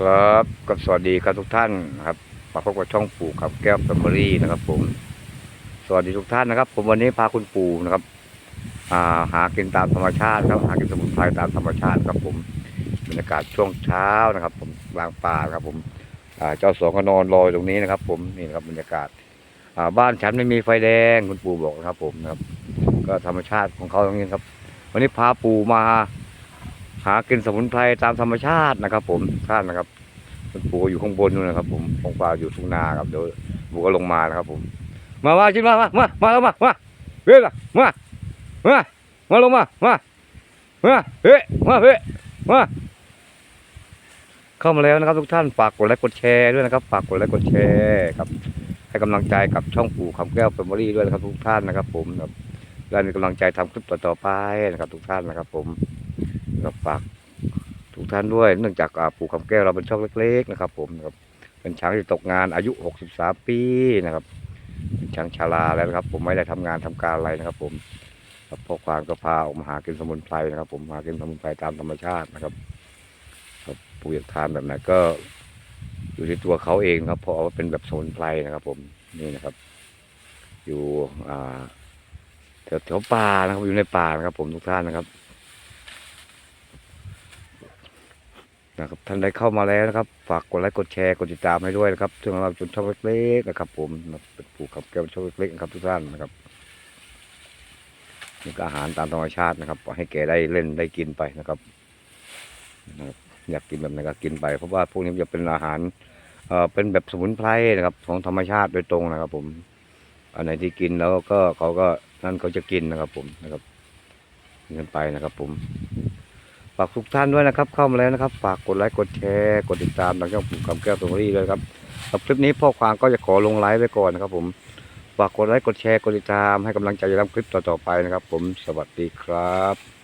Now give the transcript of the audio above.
ครับกับสวัสดีครับทุกท่านครับมาพบกับช่องปู่ครับแก้วแฟมิลี่นะครับผม สวัสดีทุกท่านนะครับ ผมวันนี้พาคุณปู่นะครับอ่าหากินตามธรรมชาติครับหากินสมุนไพรตามธรรมชาติครับผมบรรยากาศช่วงเช้านะครับ ผมกลางป่าครับผมอ่าเจ้าสองก็นอนรอยตรงนี้นะครับ ผมนี่นะครับบรรยากาศอ่าบ้านฉันไม่มีไฟแดงคุณปู่บอกนะครับ ผมนะครับ ก็ธรรมชาติของเขาตรงนี้ครับ วันนี้พาปู่มา หากินสมุนไพรตามธรรมชาตินะครับ ผมท่านนะครับคุณปู่อยู่ข้างบนนู่นนะครับ ผมของป่าอยู่ทุ่งนาครับเดี๋ยวปู่ก็ลงมานะครับ ผม มามาจิมามามามาแล้วมามาเฮ้ยมามามาลงมามามาเฮ้ยมาเฮ้ยมาเข้ามาแล้วนะครับ ทุกท่านฝากกดไลค์กดแชร์ด้วยนะครับ ฝากกดไลค์กดแชร์ครับ ให้กำลังใจกับช่องปู่คำแก้วแฟมิลี่ด้วยนะครับ ทุกท่านนะครับ ผมครับและมีกำลังใจทำคลิปต่อๆไปนะครับ ทุกท่านนะครับ ผม ก็ฝากทุกท่านด้วย เนื่องจากปู่คำแก้วเราเป็นช่องเล็ก ๆ นะครับ ผมนะครับเป็นช้างที่ตกงานอายุ 63 ปีนะครับเป็นช้างชาราแล้วนะครับ ผมไม่ได้ทำงานทำการอะไรนะครับ ผมพ่อควานก็พาออกมาหากินสมุนไพรนะครับ ผมหากินสมุนไพรตามธรรมชาตินะครับครับปู่อยากทานแบบไหนก็อยู่ที่ตัวเขาเองครับเพราะว่าเป็นแบบสมุนไพรนะครับ ผมนี่นะครับ อยู่อ่าแถวแถวป่านะครับอยู่ในป่านะครับ ผมทุกท่านนะครับ นะครับท่านได้เข้ามาแล้วนะครับ ฝากกดไลค์กดแชร์กดติดตามให้ด้วยนะครับซึ่งเราจุดช่องเล็กๆนะครับ ผมนะครับเป็นปลูกขับแก้วช่องเล็กๆนะครับทุกท่านนะครับนี่ก็อาหารตามธรรมชาตินะครับให้แกได้เล่นได้กินไปนะครับนะครับ อยากกินแบบไหนก็กินไป เพราะว่าพวกนี้จะเป็นอาหารเอ่อเป็นแบบสมุนไพรนะครับ ของธรรมชาติโดยตรงนะครับ ผมอันไหนที่กินแล้วก็เขาก็นั่นเขาจะกินนะครับ ผมนะครับกินกันไปนะครับ ผมากทุกท่านด้วยนะครับ เข้ามาแล้วนะครับ ฝากกดไลค์กดแชร์กดติดตามทางช่องปุ่มคำแก้วตรงนี้เลยครับสำหรับคลิปนี้พ่อควางก็จะขอลงไลฟ์ไว้ก่อนนะครับ ผมฝากกดไลค์กดแชร์กดติดตามให้กำลังใจในคลิปต่อๆไปนะครับ ผมสวัสดีครับ